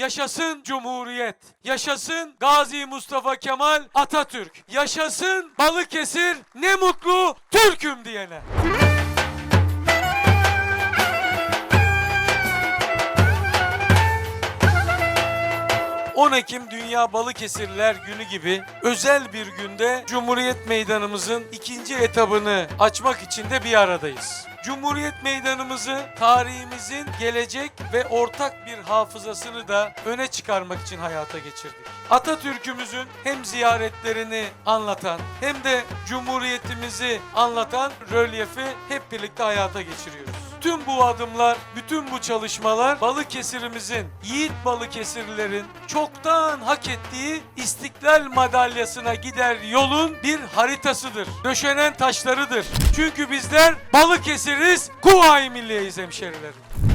Yaşasın Cumhuriyet. Yaşasın Gazi Mustafa Kemal Atatürk. Yaşasın Balıkesir. Ne mutlu Türk'üm diyene. 10 Ekim Dünya Balıkesirliler Günü gibi özel bir günde Cumhuriyet Meydanımızın ikinci etabını açmak için de bir aradayız. Cumhuriyet Meydanımızı tarihimizin gelecek ve ortak bir hafızasını da öne çıkarmak için hayata geçirdik. Atatürk'ümüzün hem ziyaretlerini anlatan hem de Cumhuriyetimizi anlatan rölyefi hep birlikte hayata geçiriyoruz. Tüm bu adımlar, bütün bu çalışmalar Balıkesir'imizin, yiğit Balıkesirlilerin çoktan hak ettiği İstiklal madalyasına gider yolun bir haritasıdır. Döşenen taşlarıdır. Çünkü bizler Balıkesiriz, Kuvayi Milliyeyiz hemşerilerim.